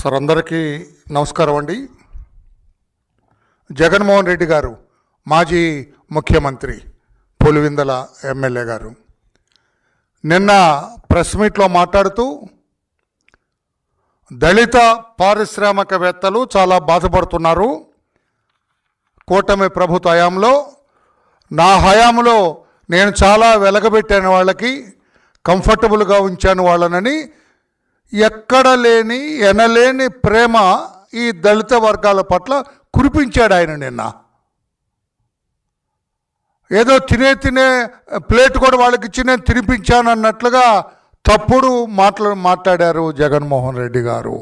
Sir అందరికీ నమస్కారం అండి. జగన్మోహన్ రెడ్డి గారు మాజీ ముఖ్యమంత్రి పులివిందల ఎమ్మెల్యే గారు నిన్న ప్రెస్ మీట్లో మాట్లాడుతూ దళిత పారిశ్రామికవేత్తలు చాలా బాధపడుతున్నారు. కూటమి ప్రభుత్వ హయాంలో నా హయాంలో నేను చాలా వెలగబెట్టాను వాళ్ళకి కంఫర్టబుల్గా ఉంచాను వాళ్ళనని ఎక్కడ లేని ఎనలేని ప్రేమ ఈ దళిత వర్గాల పట్ల కురిపించాడు ఆయన నిన్న. ఏదో తినే తినే ప్లేట్ కూడా వాళ్ళకి ఇచ్చి నేను తినిపించాను అన్నట్లుగా తప్పుడు మాట్లా మాట్లాడారు జగన్మోహన్ రెడ్డి గారు.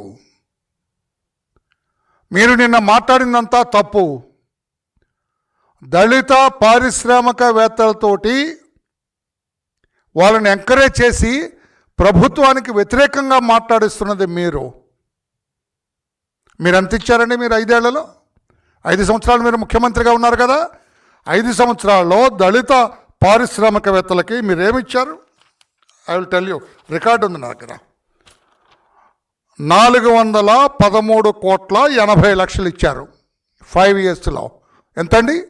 మీరు నిన్న మాట్లాడిందంతా తప్పు. దళిత పారిశ్రామికవేత్తలతోటి వాళ్ళని ఎంకరేజ్ చేసి ప్రభుత్వానికి వ్యతిరేకంగా మాట్లాడిస్తున్నది మీరు. మీరు ఎంత ఇచ్చారండి మీరు ఐదేళ్ళలో? ఐదు సంవత్సరాలు మీరు ముఖ్యమంత్రిగా ఉన్నారు కదా? ఐదు సంవత్సరాల్లో దళిత పారిశ్రామికవేత్తలకి మీరేమిచ్చారు? I will tell you record ఉంది నా దగ్గర. నాలుగు వందల పదమూడు కోట్ల ఎనభై లక్షలు ఇచ్చారు. ఫైవ్ ఇయర్స్లో ఎంతండి?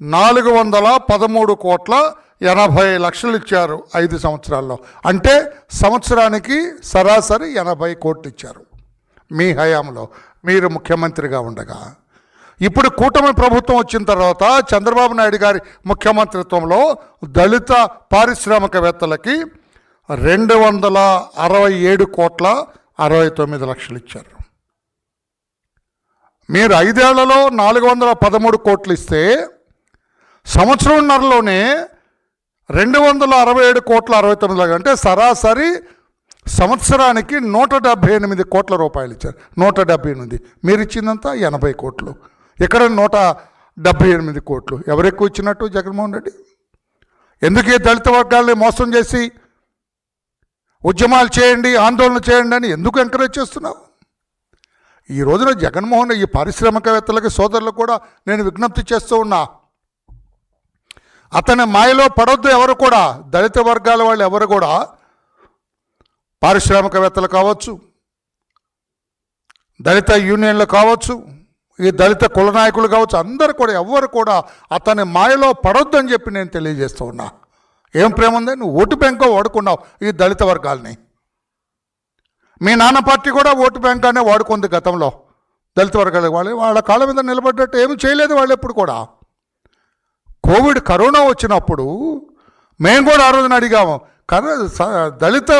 నాలుగు వందల పదమూడు కోట్ల ఎనభై లక్షలు ఇచ్చారు ఐదు సంవత్సరాల్లో. అంటే సంవత్సరానికి సరాసరి ఎనభై కోట్లు ఇచ్చారు. మీ హయాంలో మీరు ముఖ్యమంత్రిగా ఉండగా. ఇప్పుడు కూటమి ప్రభుత్వం వచ్చిన తర్వాత చంద్రబాబు నాయుడు గారి ముఖ్యమంత్రిత్వంలో దళిత పారిశ్రామికవేత్తలకి రెండు వందల అరవై ఏడు కోట్ల అరవై తొమ్మిది లక్షలు ఇచ్చారు. మీరు ఐదేళ్ళలో నాలుగు వందల పదమూడు కోట్లు ఇస్తే సంవత్సరంన్నరలోనే రెండు వందల అరవై ఏడు కోట్ల అరవై తొమ్మిది లక్షలు అంటే సరాసరి సంవత్సరానికి నూట డెబ్భై ఎనిమిది కోట్ల రూపాయలు ఇచ్చారు. నూట డెబ్భై ఎనిమిది. మీరు ఇచ్చిందంతా ఎనభై కోట్లు. ఇక్కడ నూట డెబ్భై ఎనిమిది కోట్లు. ఎవరు ఎక్కువ ఇచ్చినట్టు జగన్మోహన్ రెడ్డి? ఎందుకే దళిత వర్గాల్ని మోసం చేసి ఉద్యమాలు చేయండి ఆందోళన చేయండి అని ఎందుకు ఎంకరేజ్ చేస్తున్నావు? ఈ రోజున జగన్మోహన్ ఈ పారిశ్రామికవేత్తలకి సోదరులకు కూడా నేను విజ్ఞప్తి చేస్తూ ఉన్నా. అతని మాయలో పడొద్దు ఎవరు కూడా. దళిత వర్గాల వాళ్ళు ఎవరు కూడా. పారిశ్రామికవేత్తలు కావచ్చు దళిత యూనియన్లు కావచ్చు ఈ దళిత కుల నాయకులు కావచ్చు అందరు కూడా ఎవ్వరు కూడా అతని మాయలో పడొద్దు అని చెప్పి నేను తెలియజేస్తూ ఉన్నా. ఏం ప్రేమ ఉంది? నువ్వు ఓటు బ్యాంకు వాడుకున్నావు ఈ దళిత వర్గాల్ని. మీ నాన్న పార్టీ కూడా ఓటు బ్యాంక్ అనే వాడుకుంది గతంలో. దళిత వర్గాల వాళ్ళు వాళ్ళ కాళ్ళ మీద నిలబడ్డట్టు ఏమి చేయలేదు వాళ్ళు ఎప్పుడు కూడా. కోవిడ్ కరోనా వచ్చినప్పుడు మేము కూడా ఆ రోజున అడిగాము కర దళిత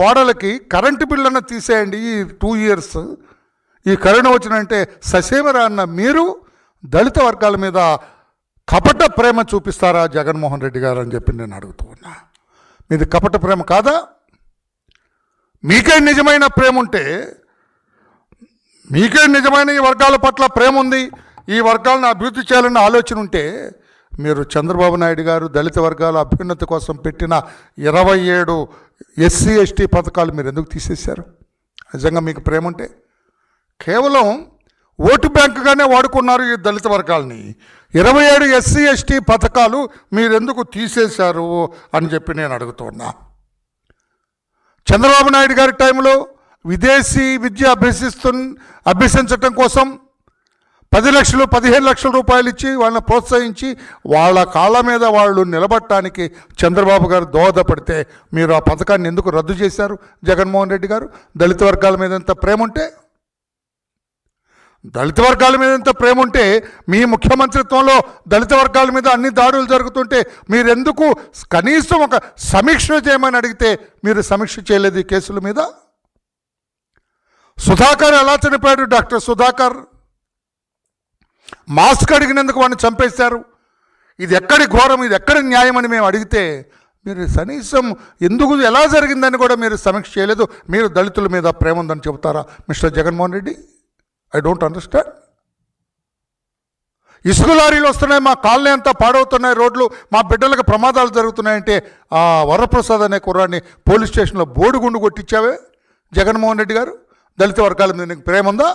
వాడలకి కరెంటు బిల్లున్న తీసేయండి ఈ టూ ఇయర్స్. ఈ కరోనా వచ్చినంటే ససేమరా అన్న మీరు దళిత వర్గాల మీద కపట ప్రేమ చూపిస్తారా జగన్మోహన్ రెడ్డి గారు అని చెప్పి నేను అడుగుతూ ఉన్నా. మీది కపట ప్రేమ కాదా? మీకే నిజమైన ప్రేమ ఉంటే మీకే నిజమైన ఈ వర్గాల పట్ల ప్రేమ ఉంది ఈ వర్గాలను అభివృద్ధి చేయాలన్న ఆలోచన ఉంటే మీరు చంద్రబాబు నాయుడు గారు దళిత వర్గాల అభ్యున్నతి కోసం పెట్టిన ఇరవై ఏడు ఎస్సీ ఎస్టీ పథకాలు మీరు ఎందుకు తీసేశారు? నిజంగా మీకు ప్రేమ ఉంటే? కేవలం ఓటు బ్యాంకుగానే వాడుకున్నారు ఈ దళిత వర్గాల్ని. ఇరవై ఏడు ఎస్సీ ఎస్టీ పథకాలు మీరెందుకు తీసేశారు అని చెప్పి నేను అడుగుతున్నా. చంద్రబాబు నాయుడు గారి టైంలో విదేశీ విద్య అభ్యసిస్తు అభ్యసించటం కోసం పది లక్షలు పదిహేను లక్షల రూపాయలు ఇచ్చి వాళ్ళని ప్రోత్సహించి వాళ్ళ కాళ్ళ మీద వాళ్ళు నిలబడటానికి చంద్రబాబు గారు దోహదపడితే మీరు ఆ పథకాన్ని ఎందుకు రద్దు చేశారు? జగన్మోహన్ రెడ్డి గారు దళిత వర్గాల మీద ఎంత ప్రేమ ఉంటే దళిత వర్గాల మీద ఎంత ప్రేమ ఉంటే మీ ముఖ్యమంత్రిత్వంలో దళిత వర్గాల మీద అన్ని దాడులు జరుగుతుంటే మీరెందుకు కనీసం ఒక సమీక్ష చేయమని అడిగితే మీరు సమీక్ష చేయలేదు ఈ కేసుల మీద? సుధాకర్ ఎలా చనిపోయాడు డాక్టర్ సుధాకర్? మాస్క్ అడిగినందుకు వాడిని చంపేశారు. ఇది ఎక్కడి ఘోరం ఇది ఎక్కడ న్యాయం అని మేము అడిగితే మీరు కనీసం ఎందుకు ఎలా జరిగిందని కూడా మీరు సమీక్ష చేయలేదు. మీరు దళితుల మీద ప్రేమ ఉందని చెబుతారా? Mister Jaganmohan Reddy I don't understand. ఇసుక లారీలు వస్తున్నాయి మా కాలనీ అంతా పాడవుతున్నాయి రోడ్లు మా బిడ్డలకు ప్రమాదాలు జరుగుతున్నాయంటే ఆ వరప్రసాద్ అనే కుర్రాన్ని పోలీస్ స్టేషన్లో బోడిగుండు కొట్టించావే జగన్మోహన్ రెడ్డి గారు? దళిత వర్గాల మీద నీకు ప్రేమ ఉందా?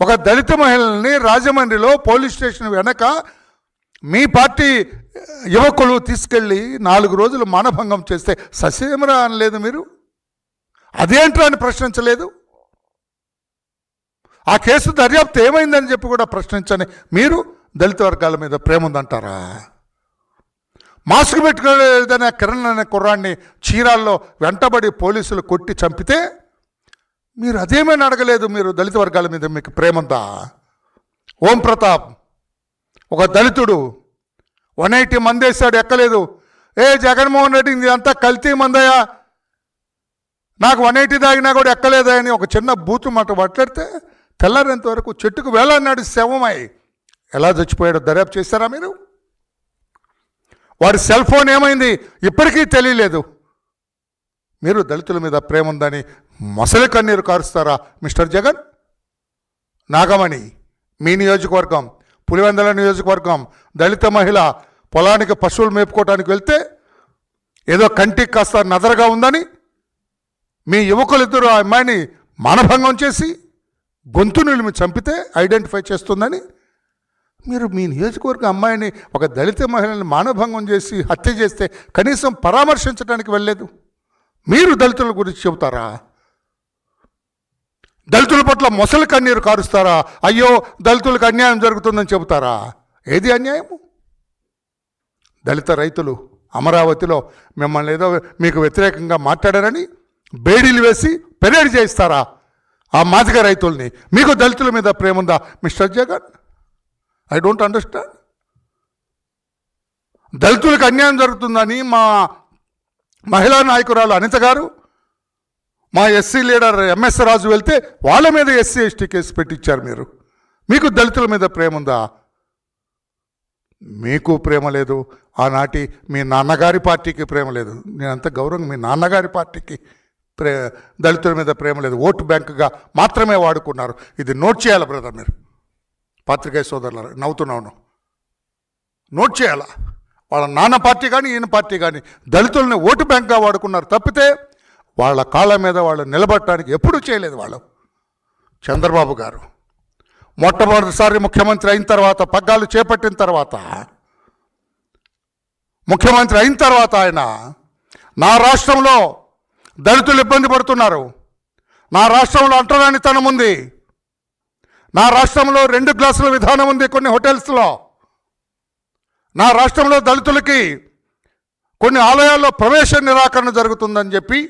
ఒక దళిత మహిళల్ని రాజమండ్రిలో పోలీస్ స్టేషన్ వెనక మీ పార్టీ యువకులు తీసుకెళ్ళి నాలుగు రోజులు మానభంగం చేస్తే ససేమరా అనలేదు మీరు? అదేంట్రా అని ప్రశ్నించలేదు? ఆ కేసు దర్యాప్తు ఏమైందని చెప్పి కూడా ప్రశ్నించని మీరు దళిత వర్గాల మీద ప్రేమ ఉందంటారా? మాస్క్ పెట్టుకోలేదనే కిరణ్ అనే కుర్రాన్ని చీరాల్లో వెంటబడి పోలీసులు కొట్టి చంపితే మీరు అదేమైనా అడగలేదు మీరు దళిత వర్గాల మీద మీకు ప్రేమ ఓం ప్రతాప్ ఒక దళితుడు వన్ ఎయిటీ మంది ఎక్కలేదు. ఏ జగన్మోహన్ రెడ్డి ఇది అంతా కల్తీ మందయ్యా. నాకు వన్ ఎయిటీ తాగినా కూడా ఎక్కలేదా అని ఒక చిన్న బూతు మాట మాట్లాడితే తెల్లారేంత వరకు చెట్టుకు వేలాడినాడు శవమై ఎలా చచ్చిపోయాడో దర్యాప్తు చేశారా మీరు? వాడి సెల్ ఫోన్ ఏమైంది? ఇప్పటికీ తెలియలేదు. మీరు దళితుల మీద ప్రేమ ఉందని మొసలి కన్నీరు కారుస్తారా మిస్టర్ జగన్? నాగమణి మీ నియోజకవర్గం పులివెందల నియోజకవర్గం దళిత మహిళ పొలానికి పశువులు మేపుకోవటానికి వెళ్తే ఏదో కంటికి కాస్త నదరగా ఉందని మీ యువకులిద్దరూ ఆ అమ్మాయిని మానభంగం చేసి గొంతు నిలిమి చంపితే ఐడెంటిఫై చేస్తుందని మీరు మీ నియోజకవర్గ అమ్మాయిని ఒక దళిత మహిళని మానభంగం చేసి హత్య చేస్తే కనీసం పరామర్శించడానికి వెళ్ళలేదు. మీరు దళితుల గురించి చెబుతారా? దళితుల పట్ల మొసలి కన్నీరు కారుస్తారా? అయ్యో దళితులకు అన్యాయం జరుగుతుందని చెబుతారా? ఏది అన్యాయము? దళిత రైతులు అమరావతిలో మిమ్మల్ని ఏదో మీకు వ్యతిరేకంగా మాట్లాడారని బేడీలు వేసి పెరేడ్ చేయిస్తారా ఆ మాదిగ రైతుల్ని? మీకు దళితుల మీద ప్రేమ ఉందా mister Jagan? I don't understand. దళితులకు అన్యాయం జరుగుతుందని మా మహిళా నాయకురాలు అనిత గారు మా ఎస్సీ లీడర్ ఎంఎస్ రాజు వెళ్తే వాళ్ళ మీద ఎస్సీ ఎస్టీ కేసు పెట్టించారు మీరు. మీకు దళితుల మీద ప్రేమ ఉందా? మీకు ప్రేమ లేదు. ఆనాటి మీ నాన్నగారి పార్టీకి ప్రేమ లేదు. నేనంత గౌరవం మీ నాన్నగారి పార్టీకి ప్రే దళితుల మీద ప్రేమ లేదు. ఓటు బ్యాంకుగా మాత్రమే వాడుకున్నారు. ఇది నోట్ చేయాలి బ్రదర్ మీరు? పాత్రికేయ సోదరులు నవ్వుతున్నాను. నోట్ చేయాలా? వాళ్ళ నాన్న పార్టీ కానీ ఈయన పార్టీ కానీ దళితుల్ని ఓటు బ్యాంక్గా వాడుకున్నారు తప్పితే వాళ్ళ కాళ్ళ మీద వాళ్ళు నిలబడటానికి ఎప్పుడూ చేయలేదు వాళ్ళు. చంద్రబాబు గారు మొట్టమొదటిసారి ముఖ్యమంత్రి అయిన తర్వాత పగ్గాలు చేపట్టిన తర్వాత ముఖ్యమంత్రి అయిన తర్వాత ఆయన నా రాష్ట్రంలో దళితులు ఇబ్బంది పడుతున్నారు. నా రాష్ట్రంలో అంటరానితనం ఉంది. నా రాష్ట్రంలో రెండు గ్లాసుల విధానం ఉంది కొన్ని హోటల్స్లో. నా రాష్ట్రంలో దళితులకి కొన్ని ఆలయాల్లో ప్రవేశ నిరాకరణ జరుగుతుందని చెప్పి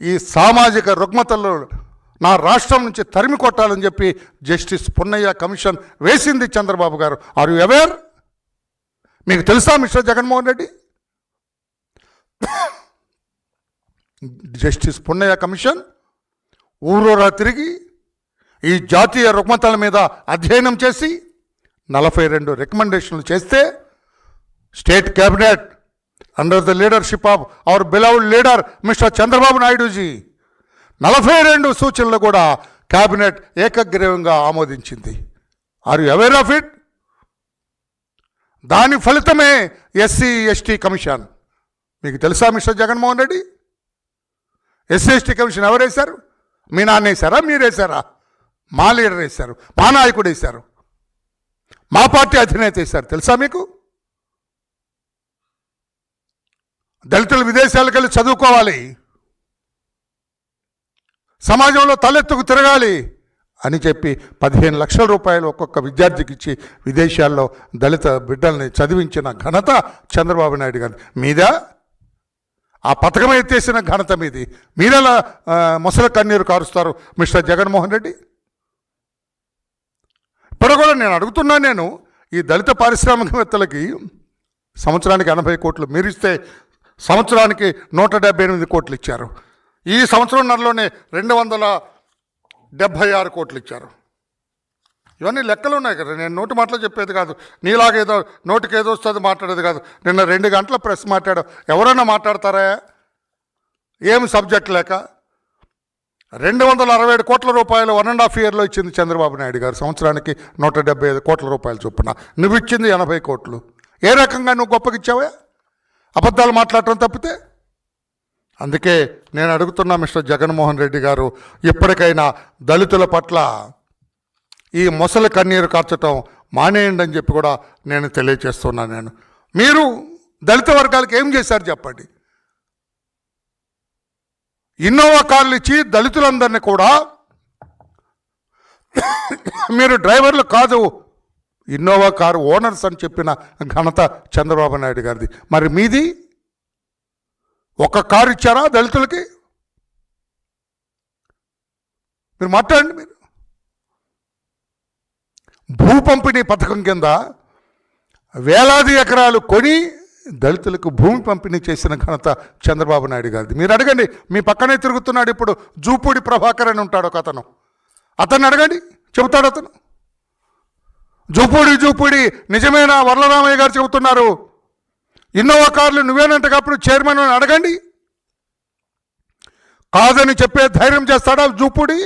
ఈ సామాజిక రుగ్మతలు నా రాష్ట్రం నుంచి తరిమి కొట్టాలని చెప్పి జస్టిస్ పున్నయ్య కమిషన్ వేసింది చంద్రబాబు గారు. ఆర్ యు అవేర్ మీకు తెలుసా mister Jaganmohan Reddy? Justice Punnaiah commission ఊరూరా తిరిగి ఈ జాతీయ రుగ్మతల మీద అధ్యయనం చేసి నలభై రెండు రికమెండేషన్లు చేస్తే state cabinet under the leadership of our beloved leader mister Chandrababu Naiduji. నలభై రెండు సూచనలు కూడా క్యాబినెట్ ఏకగ్రీవంగా ఆమోదించింది. Are you aware of it దాని ఫలితమే ఎస్సీ ఎస్టీ కమిషన్. మీకు తెలుసా mister Jaganmohan Reddy? SC ST commission ఎవరేశారు మీ నాన్న వేశారా? మీరేశారా మా లీడర్ వేశారు. మా నాయకుడు వేశారు. మా పార్టీ అధినేత వేశారు. తెలుసా మీకు? దళితులు విదేశాలకు వెళ్ళి చదువుకోవాలి. సమాజంలో తలెత్తుకు తిరగాలి అని చెప్పి పదిహేను లక్షల రూపాయలు ఒక్కొక్క విద్యార్థికి ఇచ్చి విదేశాల్లో దళిత బిడ్డల్ని చదివించిన ఘనత చంద్రబాబు నాయుడు గారి మీద. ఆ పథకం ఎత్తేసిన ఘనత మీది? మీరెలా ముసలి కన్నీరు కారుస్తారు మిస్టర్ జగన్మోహన్ రెడ్డి? ఇప్పుడు కూడా నేను అడుగుతున్నా నేను ఈ దళిత పారిశ్రామికవేత్తలకి సంవత్సరానికి ఎనభై కోట్లు మీరిస్తే సంవత్సరానికి నూట డెబ్బై ఎనిమిది కోట్లు ఇచ్చారు. ఈ సంవత్సరంన్నరలోనే రెండు వందల డెబ్భై ఆరు కోట్లు ఇచ్చారు. ఇవన్నీ లెక్కలు ఉన్నాయి కదా. నేను నోటి మాటలు చెప్పేది కాదు. నీలాగేదో నోటికి ఏదో వస్తుంది మాట్లాడేది కాదు. నిన్న రెండు గంటల ప్రెస్ మాట్లాడావు. ఎవరైనా మాట్లాడతారా? ఏం సబ్జెక్ట్ లేక? రెండు వందల అరవై ఏడు కోట్ల రూపాయలు వన్ అండ్ హాఫ్ ఇయర్లో ఇచ్చింది చంద్రబాబు నాయుడు గారు. సంవత్సరానికి నూట డెబ్బై ఐదు కోట్ల రూపాయలు చొప్పున. నువ్వు ఇచ్చింది ఎనభై కోట్లు. ఏ రకంగా నువ్వు గొప్పగిచ్చావా అబద్ధాలు మాట్లాడటం తప్పితే? అందుకే నేను అడుగుతున్నా మిస్టర్ జగన్మోహన్ రెడ్డి గారు ఇప్పటికైనా దళితుల పట్ల ఈ మొసలి కన్నీరు కార్చటం మానేయండి అని చెప్పి కూడా నేను తెలియచేస్తున్నాను నేను. మీరు దళిత వర్గాలకు ఏం చేశారు చెప్పండి? ఇన్నోవా కార్లు ఇచ్చి దళితులందరినీ కూడా మీరు డ్రైవర్లు కాదు ఇన్నోవా కారు ఓనర్స్ అని చెప్పిన ఘనత చంద్రబాబు నాయుడు గారిది. మరి మీది? ఒక కారు ఇచ్చారా దళితులకి? మీరు మాట్లాడండి మీరు. భూ పంపిణీ పథకం కింద వేలాది ఎకరాలు కొని దళితులకు భూమి పంపిణీ చేసిన ఘనత చంద్రబాబు నాయుడు గారిది. మీరు అడగండి మీ పక్కనే తిరుగుతున్నాడు ఇప్పుడు జూపూడి ప్రభాకర్ అని ఉంటాడు ఒక అతను. అతన్ని అడగండి చెబుతాడు అతను. జూపూడి జూపూడి. నిజమైన వరలరామయ్య గారు చెబుతున్నారు. ఇన్నోవా కార్లు నువ్వేనంటే అప్పుడు చైర్మన్ అని అడగండి. కాదని చెప్పే ధైర్యం చేస్తాడా జూపూడి?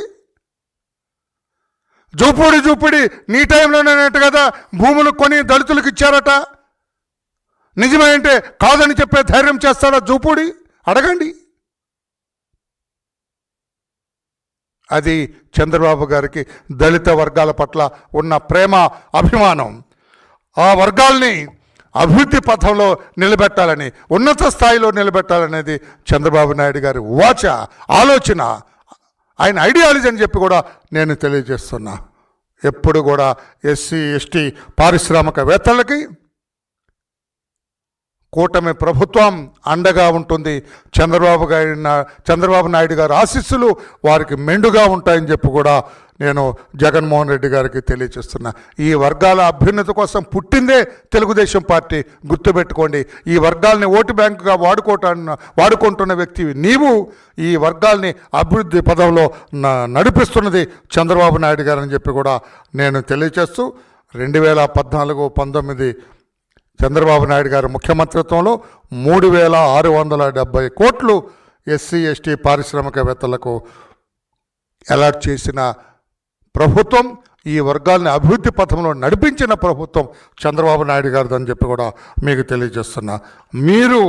జూపూడి జూపూడి నీ టైంలోనేనట్టు కదా భూములు కొని దళితులకు ఇచ్చారట. నిజమే అంటే కాదని చెప్పే ధైర్యం చేస్తాడా జూపూడి? అడగండి. అది చంద్రబాబు గారికి దళిత వర్గాల పట్ల ఉన్న ప్రేమ అభిమానం. ఆ వర్గాల్ని అభివృద్ధి పథంలో నిలబెట్టాలని ఉన్నత స్థాయిలో నిలబెట్టాలనేది చంద్రబాబు నాయుడు గారి వాచ ఆలోచన. ఆయన ఐడియాలజీ అని చెప్పి కూడా నేను తెలియజేస్తున్నా. ఎప్పుడు కూడా ఎస్సీ ఎస్టీ పారిశ్రామికవేత్తలకి కూటమి ప్రభుత్వం అండగా ఉంటుంది. చంద్రబాబు గారి చంద్రబాబు నాయుడు గారి ఆశీస్సులు వారికి మెండుగా ఉంటాయని చెప్పి కూడా నేను జగన్మోహన్ రెడ్డి గారికి తెలియచేస్తున్నా ఈ వర్గాల అభ్యున్నతి కోసం పుట్టిందే తెలుగుదేశం పార్టీ. గుర్తుపెట్టుకోండి ఈ వర్గాల్ని ఓటు బ్యాంకుగా వాడుకోవటాన్ని వాడుకుంటున్న వ్యక్తి నీవు. ఈ వర్గాల్ని అభివృద్ధి పదంలో న- నడిపిస్తున్నది చంద్రబాబు నాయుడు గారు అని చెప్పి కూడా నేను తెలియజేస్తూ రెండు వేల పద్నాలుగు పంతొమ్మిది చంద్రబాబు నాయుడు గారి ముఖ్యమంత్రిత్వంలో మూడు వేల ఆరు వందల డెబ్బై కోట్లు ఎస్సీ ఎస్టీ పారిశ్రామికవేత్తలకు అలాట్ చేసిన ప్రభుత్వం ఈ వర్గాల్ని అభివృద్ధి పథంలో నడిపించిన ప్రభుత్వం చంద్రబాబు నాయుడు గారిదని అని చెప్పి కూడా మీకు తెలియజేస్తున్నా. మీరు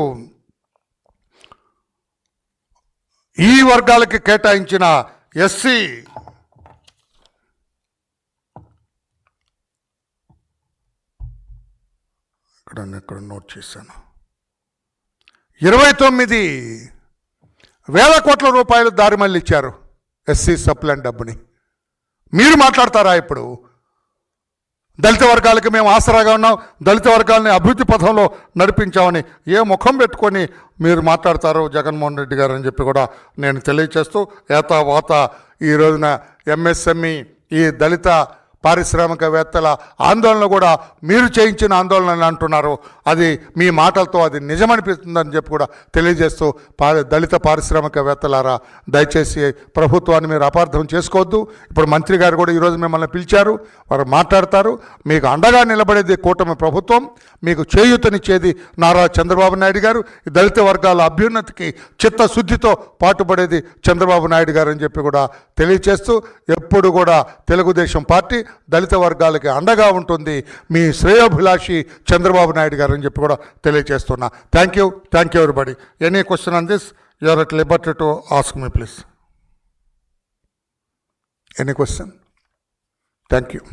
ఈ వర్గాలకి కేటాయించిన ఎస్సీ ఇక్కడ ఇక్కడ నోట్ చేశాను. ఇరవై తొమ్మిది వేల కోట్ల రూపాయలు దారి మళ్ళీ ఇచ్చారు ఎస్సీ సప్లైన్ డబ్బుని. మీరు మాట్లాడతారా ఇప్పుడు? దళిత వర్గాలకి మేము ఆసరాగా ఉన్నాం దళిత వర్గాలని అభివృద్ధి పథంలో నడిపించామని ఏ ముఖం పెట్టుకొని మీరు మాట్లాడతారు జగన్మోహన్ రెడ్డి గారు అని చెప్పి కూడా నేను తెలియచేస్తూ ఏతా వాత ఈ రోజున ఎంఎస్ఎంఈ ఈ దళిత పారిశ్రామికవేత్తల ఆందోళన కూడా మీరు చేయించిన ఆందోళన అని అంటున్నారు. అది మీ మాటలతో అది నిజమనిపిస్తుందని చెప్పి కూడా తెలియజేస్తూ దళిత పారిశ్రామికవేత్తలారా దయచేసి ప్రభుత్వాన్ని మీరు అపార్థం చేసుకోవద్దు. ఇప్పుడు మంత్రి గారు కూడా ఈరోజు మిమ్మల్ని పిలిచారు వారు మాట్లాడతారు. మీకు అండగా నిలబడేది కూటమి ప్రభుత్వం మీకు చేయూతనిచ్చేది నారా చంద్రబాబు నాయుడు గారు ఈ దళిత వర్గాల అభ్యున్నతికి చిత్తశుద్ధితో పాటుపడేది చంద్రబాబు నాయుడు గారు అని చెప్పి కూడా తెలియజేస్తూ ఎప్పుడు కూడా తెలుగుదేశం పార్టీ దళిత వర్గాలకి అండగా ఉంటుంది. మీ శ్రేయోభిలాషి చంద్రబాబు నాయుడు గారు అని చెప్పి కూడా తెలియజేస్తున్నా thank you thank you everybody any question on this you are at liberty to ask me please any question thank you